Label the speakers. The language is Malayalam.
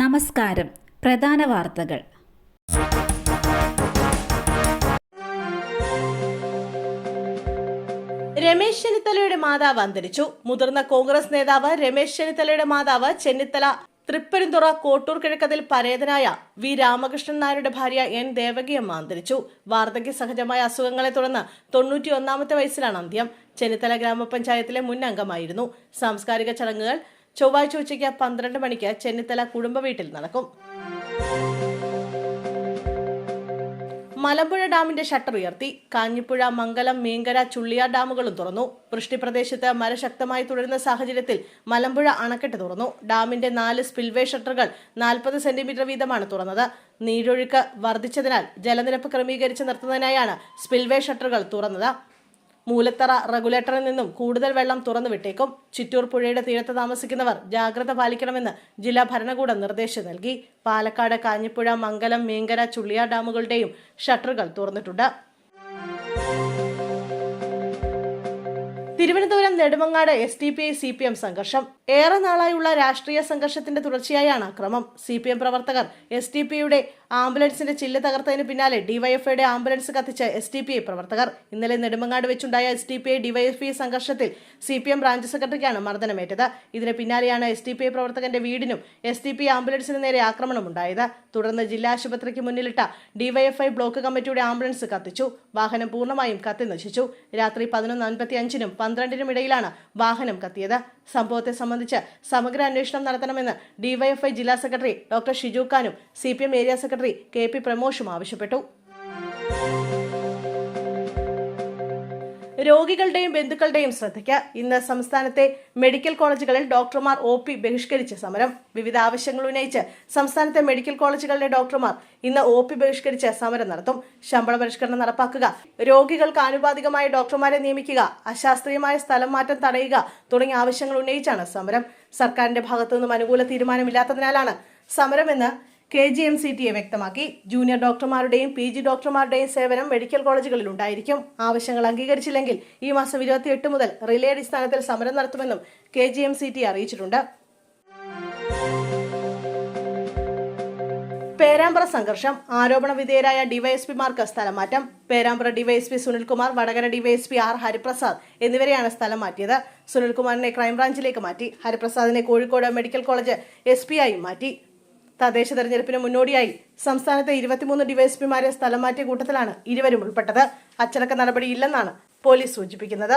Speaker 1: നമസ്കാരം. പ്രധാന വാർത്തകൾ.
Speaker 2: രമേശ് ചെന്നിത്തലയുടെ മാതാവ് അന്തരിച്ചു. മുതിർന്ന കോൺഗ്രസ് നേതാവ് രമേശ് ചെന്നിത്തലയുടെ മാതാവ് ചെന്നിത്തല തൃപ്പരുന്തുറ കോട്ടൂർ കിഴക്കതിൽ പരേതനായ വി രാമകൃഷ്ണൻ നായരുടെ ഭാര്യ എൻ ദേവകിയമ്മ അന്തരിച്ചു. വാർദ്ധക്യ സഹജമായ അസുഖങ്ങളെ തുടർന്ന് തൊണ്ണൂറ്റി ഒന്നാമത്തെ വയസ്സിലാണ് അന്ത്യം. ചെന്നിത്തല ഗ്രാമപഞ്ചായത്തിലെ മുൻ അംഗമായിരുന്നു സാംസ്കാരിക ചടങ്ങുകൾ ചൊവ്വാഴ്ച ഉച്ചയ്ക്ക് പന്ത്രണ്ട് മണിക്ക് ചെന്നിത്തല കുടുംബ വീട്ടിൽ നടക്കും. മലമ്പുഴ ഡാമിന്റെ ഷട്ടർ ഉയർത്തി. കാഞ്ഞിപ്പുഴ മംഗലം മീങ്കര ചുള്ളിയാർ ഡാമുകളും തുറന്നു. വൃഷ്ടിപ്രദേശത്ത് മഴ ശക്തമായി തുടരുന്ന സാഹചര്യത്തിൽ മലമ്പുഴ അണക്കെട്ട് തുറന്നു. ഡാമിന്റെ നാല് സ്പിൽവേ ഷട്ടറുകൾ നാൽപ്പത് സെന്റിമീറ്റർ വീതമാണ് തുറന്നത്. നീരൊഴുക്ക് വർദ്ധിച്ചതിനാൽ ജലനിരപ്പ് ക്രമീകരിച്ച് നിർത്തുന്നതിനായാണ് സ്പിൽവേ ഷട്ടറുകൾ തുറന്നത്. മൂലത്തറ റെഗുലേറ്ററിൽ നിന്നും കൂടുതൽ വെള്ളം തുറന്നു വിട്ടേക്കും ചിറ്റൂർ പുഴയുടെ തീരത്ത് താമസിക്കുന്നവർ ജാഗ്രത പാലിക്കണമെന്ന് ജില്ലാ ഭരണകൂടം നിർദ്ദേശം നൽകി. പാലക്കാട് കാഞ്ഞിപ്പുഴ മംഗലം മീങ്കര ചുള്ളിയാർ ഡാമുകളുടെയും ഷട്ടറുകൾ തുറന്നിട്ടുണ്ട്. Thiruvananthapuram Nedumangad S D P I C P M സംഘർഷം. ഏറെ നാളായുള്ള രാഷ്ട്രീയ സംഘർഷത്തിന്റെ തുടർച്ചയായാണ് അക്രമം. സി പി എം പ്രവർത്തകർ എസ് ടി പിയുടെ ആംബുലൻസിന്റെ ചില്ല് തകർത്തതിന് പിന്നാലെ ഡിവൈഎഫ്ഐയുടെ ആംബുലൻസ് കത്തിച്ച എസ് ടി പി ഐ പ്രവർത്തകർ. ഇന്നലെ Nedumangad വെച്ചുണ്ടായ S T P I DYFI സംഘർഷത്തിൽ സി പി എം ബ്രാഞ്ച് സെക്രട്ടറിക്കാണ് മർദ്ദനമേറ്റത്. ഇതിന് പിന്നാലെയാണ് എസ് ടി പി ഐ പ്രവർത്തകന്റെ വീടിനും എസ് ടി പി ആംബുലൻസിന് നേരെ ആക്രമണമുണ്ടായത്. തുടർന്ന് ജില്ലാ ആശുപത്രിക്ക് മുന്നിലിട്ട ഡിവൈഎഫ്ഐ ബ്ലോക്ക് കമ്മിറ്റിയുടെ ആംബുലൻസ് കത്തിച്ചു. വാഹനം പൂർണമായും കത്തി നശിച്ചു. രാത്രി പതിനൊന്ന് അൻപത്തി അഞ്ചിനും പന്ത്രണ്ടിനും ഇടയിലാണ് വാഹനം കത്തിയത്. സംഭവത്തെ സംബന്ധിച്ച് സമഗ്ര അന്വേഷണം നടത്തണമെന്ന് ഡിവൈഎഫ്ഐ ജില്ലാ സെക്രട്ടറി ഡോക്ടർ ഷിജു ഖാനും C area secretary K P പ്രമോഷും ആവശ്യപ്പെട്ടു രോഗികളുടെയും ബന്ധുക്കളുടെയും ശ്രദ്ധയ്ക്ക് ഇന്ന് സംസ്ഥാനത്തെ മെഡിക്കൽ കോളേജുകളിൽ ഡോക്ടർമാർ ഒ പി ബഹിഷ്കരിച്ച സമരം. വിവിധ ആവശ്യങ്ങൾ ഉന്നയിച്ച് സംസ്ഥാനത്തെ മെഡിക്കൽ കോളേജുകളിലെ ഡോക്ടർമാർ ഇന്ന് ഒ പി ബഹിഷ്കരിച്ച് സമരം നടത്തും. ശമ്പള പരിഷ്കരണം നടപ്പാക്കുക രോഗികൾക്ക് ആനുപാതികമായ ഡോക്ടർമാരെ നിയമിക്കുക അശാസ്ത്രീയമായ സ്ഥലം മാറ്റം തടയുക തുടങ്ങിയ ആവശ്യങ്ങൾ ഉന്നയിച്ചാണ് സമരം. സർക്കാരിന്റെ ഭാഗത്തുനിന്നും അനുകൂല തീരുമാനമില്ലാത്തതിനാലാണ് സമരമെന്ന് K G M C T A വ്യക്തമാക്കി. ജൂനിയർ ഡോക്ടർമാരുടെയും പി ജി ഡോക്ടർമാരുടെയും സേവനം മെഡിക്കൽ കോളേജുകളിൽ ഉണ്ടായിരിക്കും. ആവശ്യങ്ങൾ അംഗീകരിച്ചില്ലെങ്കിൽ ഈ മാസം ഇരുപത്തിയെട്ട് മുതൽ റിലേ അടിസ്ഥാനത്തിൽ സമരം നടത്തുമെന്നും K G M C T അറിയിച്ചിട്ടുണ്ട്. പേരാമ്പ്ര സംഘർഷം ആരോപണ വിധേയരായ ഡിവൈഎസ്പിമാർക്ക് സ്ഥലം മാറ്റം Perambra DYSP Sunilkumar Vadakara DYSP R Hariprasad എന്നിവരെയാണ് സ്ഥലം മാറ്റിയത്. സുനിൽകുമാറിനെ ക്രൈംബ്രാഞ്ചിലേക്ക് മാറ്റി. ഹരിപ്രസാദിനെ Kozhikode medical college S P ആയി മാറ്റി. തദ്ദേശ തെരഞ്ഞെടുപ്പിന് മുന്നോടിയായി സംസ്ഥാനത്തെ ഇരുപത്തിമൂന്ന് ഡിവൈഎസ്പിമാരെ സ്ഥലം മാറ്റിയ കൂട്ടത്തിലാണ് ഇരുവരും ഉൾപ്പെട്ടത്. അച്ചടക്ക നടപടിയില്ലെന്നാണ് പോലീസ് സൂചിപ്പിക്കുന്നത്.